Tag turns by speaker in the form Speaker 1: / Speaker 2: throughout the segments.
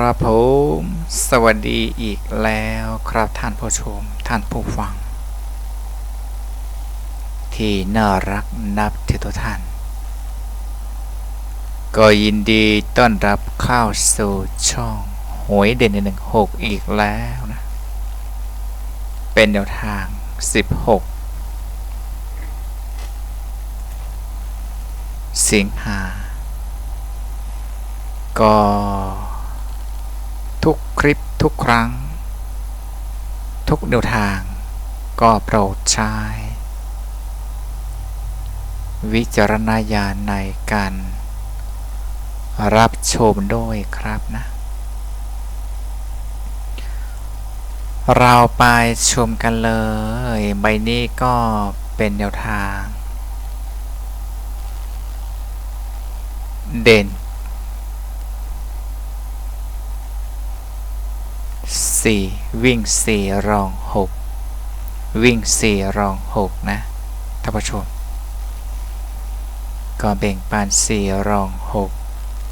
Speaker 1: ครับผม สวัสดีอีกแล้วครับท่านผู้ชม ท่านผู้ฟัง ที่น่ารักนับถือทุกท่าน ก็ยินดีต้อนรับเข้าสู่ช่องหวยเด่นหนึ่งหกอีกแล้วนะ เป็นแนวทาง 16 สิงหาก็ ทุกคลิปทุกครั้ง ทุกแนวทาง ก็โปรดใช้ วิจารณญาณในการ รับชมด้วยครับนะ เราไปชมกันเลย ใบนี้ก็เป็นแนวทาง เด่น สี่วิ่งสี่รองหกวิ่งสี่รองหกนะท่านผู้ชม ก็แบ่งปันสี่รองหก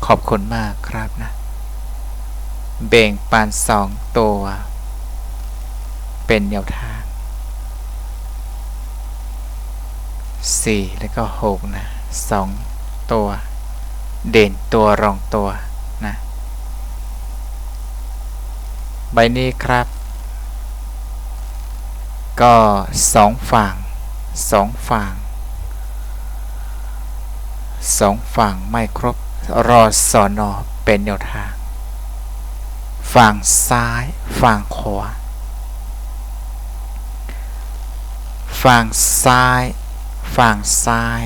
Speaker 1: ขอบคุณมากครับนะ แบ่งปันสองตัว เป็นแนวทางสี่แล้วก็หกนะสองตัว เด่นตัวรองตัวนะ ใบนี้ครับ ก็สองฝั่งสองฝั่งสองฝั่งไม่ครบรอสอนอเป็นแนวทาง ฝั่งซ้าย ฝั่งขวา ฝั่งซ้าย ฝั่งซ้าย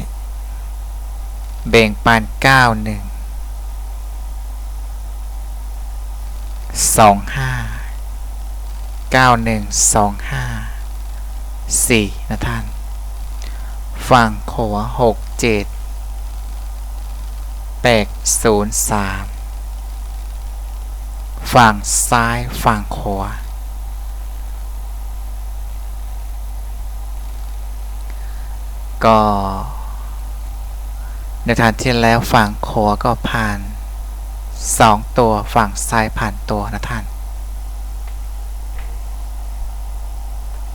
Speaker 1: แบ่งปันเก้านเก้าหนึ่งสองห้า สี่นะท่าน ฝั่งขวาหกเจ็ดแปดศูนย์สามฝั่งซ้ายฝั่งขวาก็ในทางที่แล้วฝั่งขวาก็ผ่านสองตัวฝั่งซ้ายผ่านตัวนะท่าน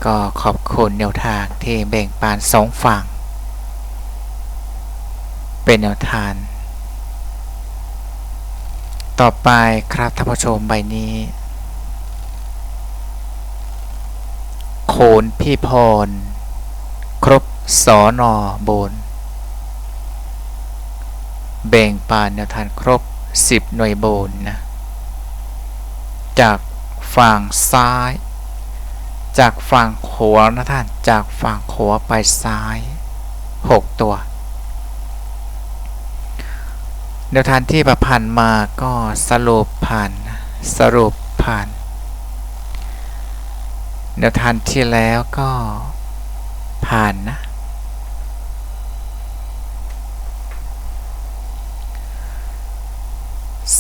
Speaker 1: ก็ขอบคุณแนวทางที่แบ่งปันสองฝั่ง เป็นแนวทาง ต่อไปครับท่านผู้ชมใบนี้ โขนพี่พร ครบสอนอบน แบ่งปานแนวทางครบ 10 หน่วยโบนนะ จากฝั่งซ้าย จากฝั่งขวานะท่าน จากฝั่งขวาไปซ้าย 6 ตัวแนวทางที่ประพันธ์มาก็สรุปผ่านสรุปผ่านแนวทางที่แล้วก็ผ่านนะ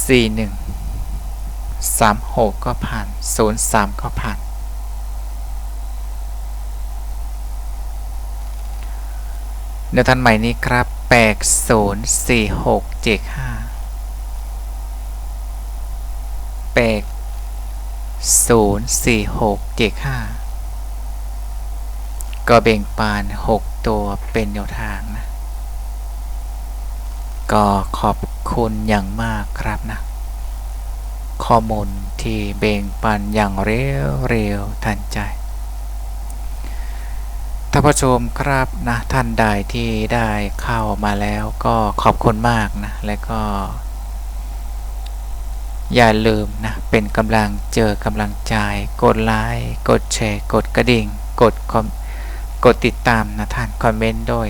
Speaker 1: สี่หนึ่งสามหกก็ผ่านศูนย์สามก็ผ่าน เนื้อทันใหม่นี้ครับแปดศูนย์สี่หกเจ็ดห้าแปดศูนย์สี่หกเจ็ดห้าก็เบ่งปานหกตัวเป็นแนวทางนะ ก็ขอบคุณอย่างมากครับนะ ข้อมูลที่เบ่งปันอย่างเร็วเร็วทันใจ ท่านผู้ชมครับนะท่านใดที่ได้เข้ามาแล้วก็ขอบคุณมากนะและก็ อย่าลืมนะเป็นกำลังเจอกำลังใจ กดไลค์กดแชร์กดกระดิ่ง กดคอมกดติดตามนะท่านคอมเมนต์ด้วย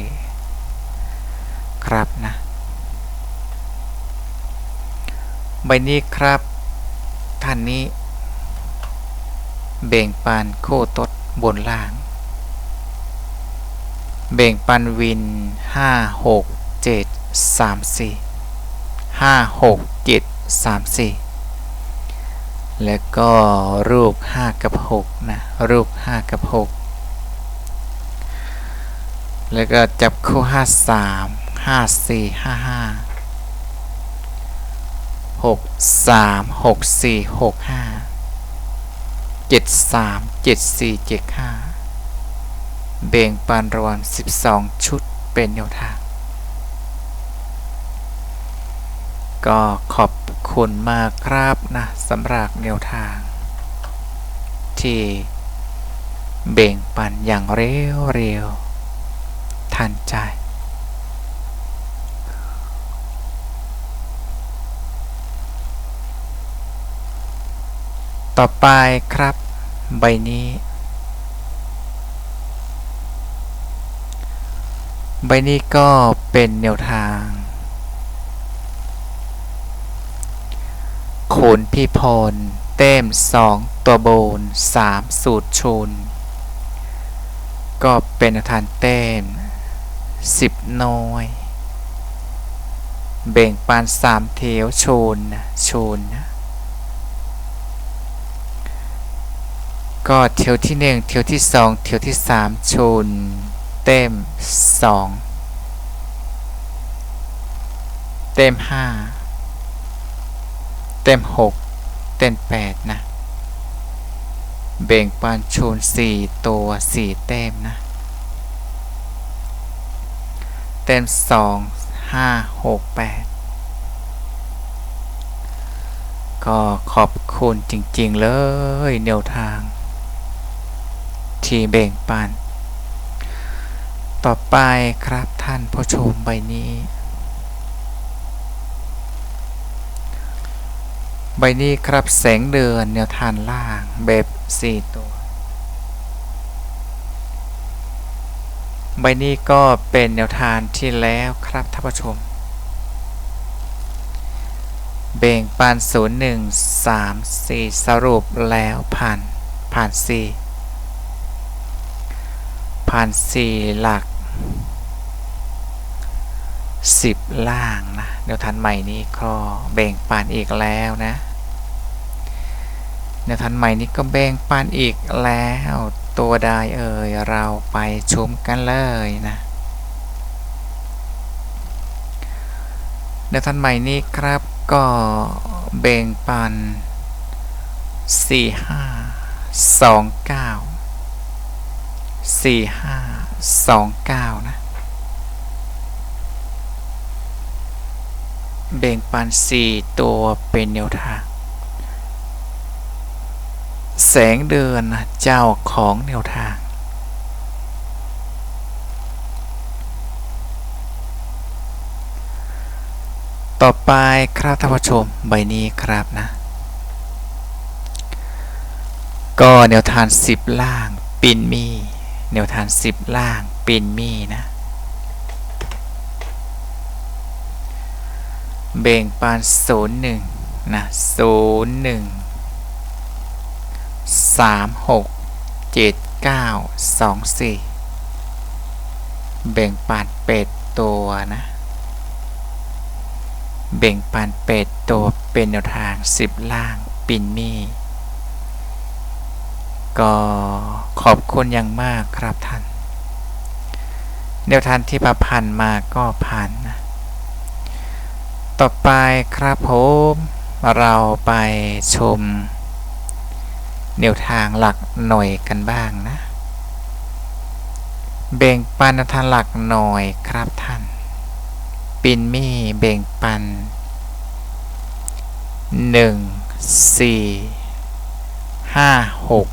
Speaker 1: ครับนะใบนี้ครับ ท่านนี้ เบ่งปันโคตดบนล่าง เบ่งปันวินห้าหกเจ็ดสามสี่ห้าหกเจ็ดสามสี่แล้วก็รูปห้ากับหกนะ รูปห้ากับหกแล้วก็จับคู่ห้าสามห้าสี่ห้าห้าหกสามหกสี่หกห้า เบ่งปันรวมสิบสองชุดเป็นแนวทาง ก็ขอบคุณมากครับนะสำหรับแนวทาง ที่เบ่งปันอย่างเร็วเร็วๆทันใจ ต่อไปครับ ใบนี้ ใบนี้ก็เป็นแนวทาง โขนพี่พลเต้มสองตัวโบนสามสูตรชน ก็เป็นแนวทางเต้มสิบน้อย เบ่งปานสามเทวชนนะชนนะก็เทวที่หนึ่งเทวที่สองเทวที่สามชน เต็มสองเต็มห้าเต็มหกเต็มแปดนะ เบ่งปานชูนสี่ตัวสี่เต็มนะ เต็มสองห้าหกแปดก็ขอบคุณจริงๆเลยแนวทาง ที่เบ่งปัน ต่อไปครับท่านผู้ชมใบนี้ ใบนี้ครับแสงเดือนแนวทานล่างแบบสี่ตัว ใบนี้ก็เป็นแนวทานที่แล้วครับท่านผู้ชม เบ่งปานศูนย์หนึ่งสามสี่สรุปแล้วผ่านผ่านสี่ผ่านสี่หลัก สิบล่างนะแนวทานใหม่นี้ก็แบ่งปานอีกแล้วนะแนวทานใหม่นี้ก็แบ่งปานอีกแล้วตัวใดเอ่ยเราไปชมกันเลยนะแนวทานใหม่นี้ครับก็แบ่งปันสี่ห้าสองเก้า สี่ห้าสองเก้านะเบ่งปันสี่ตัวเป็นแนวทาง แสงเดือนนะเจ้าของแนวทางต่อไปครับท่านผู้ชมใบนี้ครับนะ ก็แนวทางสิบล่างปินมี แนวทางสิบล่างปินมีนะเบ่งปานศูนย์หนึ่งนะศูนย์หนึ่งสามหกเจ็ดเก้าสองสี่เบ่งปานเป็ดตัวนะ เบ่งปานเป็ดตัวเป็นแนวทางสิบล่างปินมี่ก็ ขอบคุณอย่างมากครับท่านแนวทางที่ประพันธ์มาก็ผ่านนะ ต่อไปครับผมเราไปชมแนวทางหลักหน่วยกันบ้างนะ เบ่งปันทางหลักหน่วยครับท่าน ปินมี่เบ่งปันหนึ่งสี่ห้าหก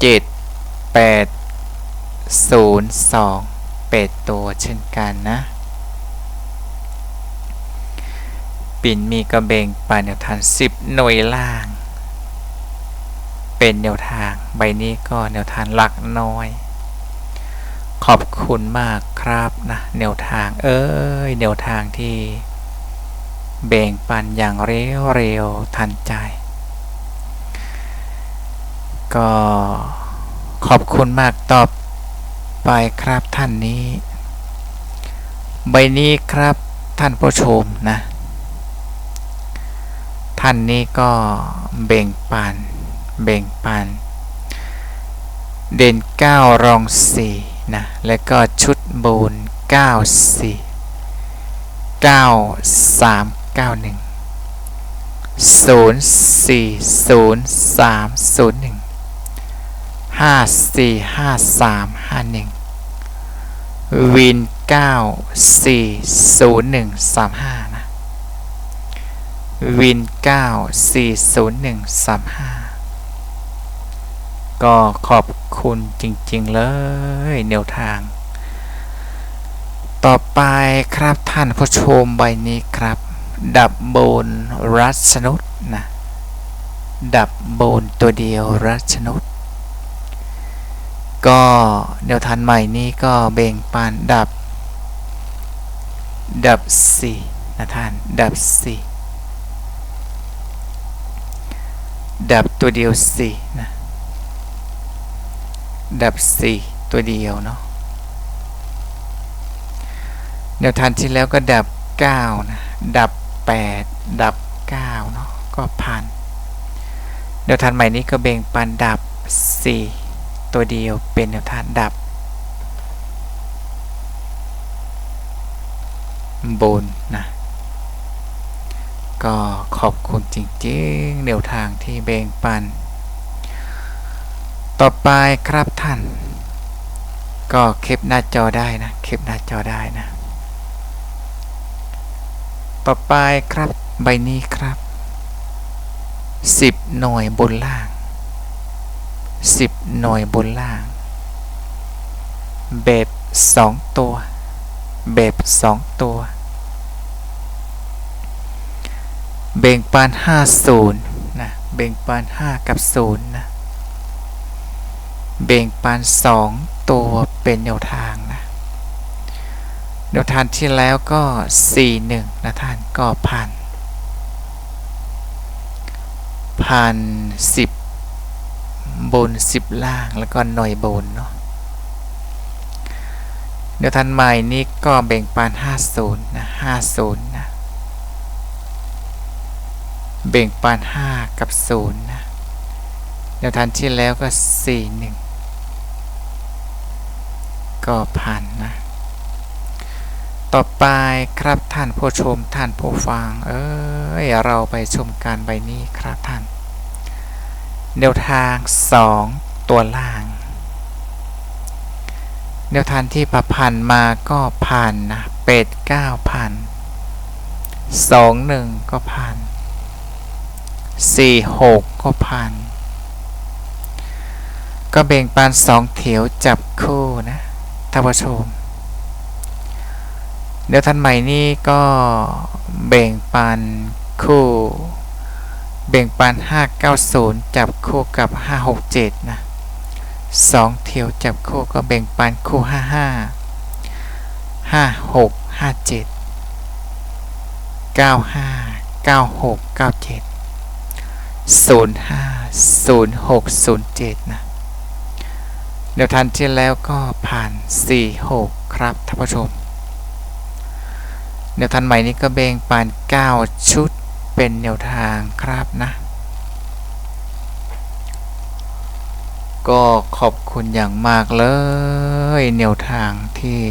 Speaker 1: เจ็ดแปดศูนย์สองเป็ดตัวเช่นกันนะ ปิ่นมีกระเบงปานแนวทางสิบหน่วยล่าง เป็นแนวทางใบนี้ก็แนวทางหลักน้อย ขอบคุณมากครับนะแนวทางเอ้ยแนวทางที่เบ่งปันอย่างเร็วเร็วทันใจ ก็ขอบคุณมากตอบไปครับท่านนี้ ใบนี้ครับท่านผู้ชมนะ ท่านนี้ก็เบ่งปานเบ่งปานเด่น 9 รอง 4 นะ แล้วก็ชุดบูน9 4 9 3 9 1 0 4 0 3 0 1 ห้าสี่ห้าสามห้าหนึ่งวินเก้าสี่ศูนย์หนึ่งสามห้านะ วินเก้าสี่ศูนย์หนึ่งสามห้าก็ขอบคุณจริง ๆ เลยแนวทาง ต่อไปครับท่านผู้ชมใบนี้ครับ ดับโบนรัชนุษนะ ดับโบนตัวเดียวรัชนุษ ก็แนวทางใหม่นี้ก็เบ่งปานดับ ดับสี่นะท่าน ดับสี่ดับตัวเดียวสี่นะดับสี่ตัวเดียวเนาะแนวทางที่แล้วก็ดับเก้านะ ดับแปดดับเก้าเนาะก็ผ่านแนวทางใหม่นี้ก็เบ่งปันดับสี่ ตัวเดียวเป็นแนวทางดับบนนะ ก็ขอบคุณจริงๆแนวทางที่เบ่งปัน ต่อไปครับท่าน ก็คลิปหน้าจอได้นะคลิปหน้าจอได้นะ ต่อไปครับใบนี้ครับ 10 หน่วยบนล่าง 10 หน่วยบนล่างแบบ2ตัวแบบ2ตัว เบ่งปาน50นะเบ่งปาน 5 กับ 0 นะ เบ่งปาน 2 ตัวเป็นแนวทางนะแนวทางที่แล้วก็ 4 1 นะท่านก็พันพันสิบ บนสิบล่าง แล้วก็หน่วยบนเนาะแนวทางใหม่นี้ก็แบ่งปาน50นะ50นะแบ่งปาน5กับ0นะแนวทางที่แล้วก็4 1ก็ผ่านนะต่อไปครับท่านผู้ชมท่านผู้ฟัง เอ้ยเราไปชมการใบนี้ครับท่าน แนวทาง 2 ตัวล่าง แนวทางที่ประพันมาก็ผ่านนะเป็ดเก้าพันสองหนึ่งก็ผ่านสี่หกก็ผ่านก็เบ่งปานสองเถียวจับคู่นะท่านผู้ชมเดี๋ยวท่านใหม่นี่ก็เบ่งปันคู่ เบ่งปัน 590 จับคู่กับ 567 นะ 2 เทียวจับคู่ก็เบ่งปันคู่ 55 56 57 95 96 97 05 06 07 นะเดี๋ยวทันที่แล้วก็ผ่าน 46 ครับท่านผู้ชมแนวทางใหม่นี้ก็เบ่งปาน9 ชุด เป็นแนวทางครับนะ ก็ขอบคุณอย่างมากเลย แนวทางที่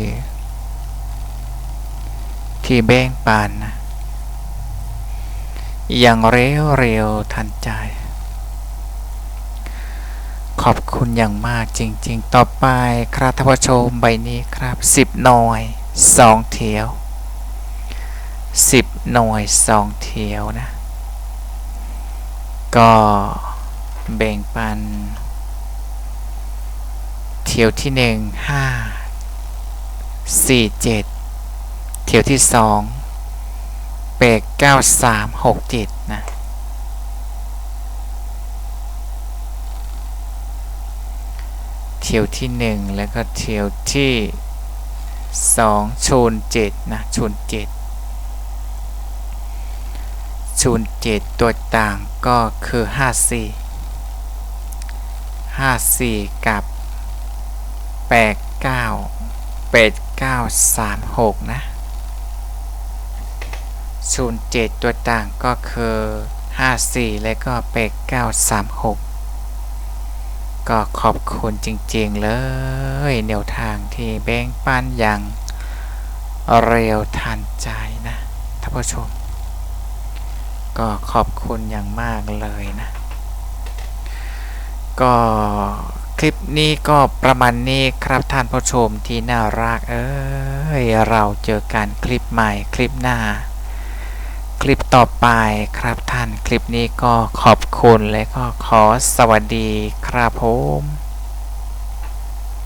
Speaker 1: ที่แบ่งปานนะอย่างเร็วเร็วทันใจ ขอบคุณอย่างมากจริง ๆ ต่อไปครับท่านผู้ชมใบนี้ครับ 10หน่อย 2เที่ยว สิบหน่วยสองเที่ยวนะ ก็แบ่งปัน เที่ยวที่หนึ่งห้าสี่เจ็ดเที่ยวที่สองแปดเก้าสามหกเจ็ดนะเที่ยวที่หนึ่งแล้วก็เที่ยวที่สองชูนเจ็ดนะชูนเจ็ดศูนย์เจ็ดตัวต่างก็คือห้าสี่ห้าสี่กับแปดเก้าแปดเก้าสามหกนะศูนย์เจ็ดตัวต่างก็คือห้าสี่และก็แปดเก้าสามหกก็ขอบคุณจริงๆเลยแนวทางที่แบ่งปันอย่างเร็วทันใจนะท่านผู้ชม ก็ขอบคุณอย่างมากเลยนะ ก็คลิปนี้ก็ประมาณนี้ครับท่านผู้ชมที่น่ารัก เอ้ย เราเจอกันคลิปใหม่คลิปหน้า คลิปต่อไปครับท่านคลิปนี้ก็ขอบคุณและก็ขอสวัสดีครับผม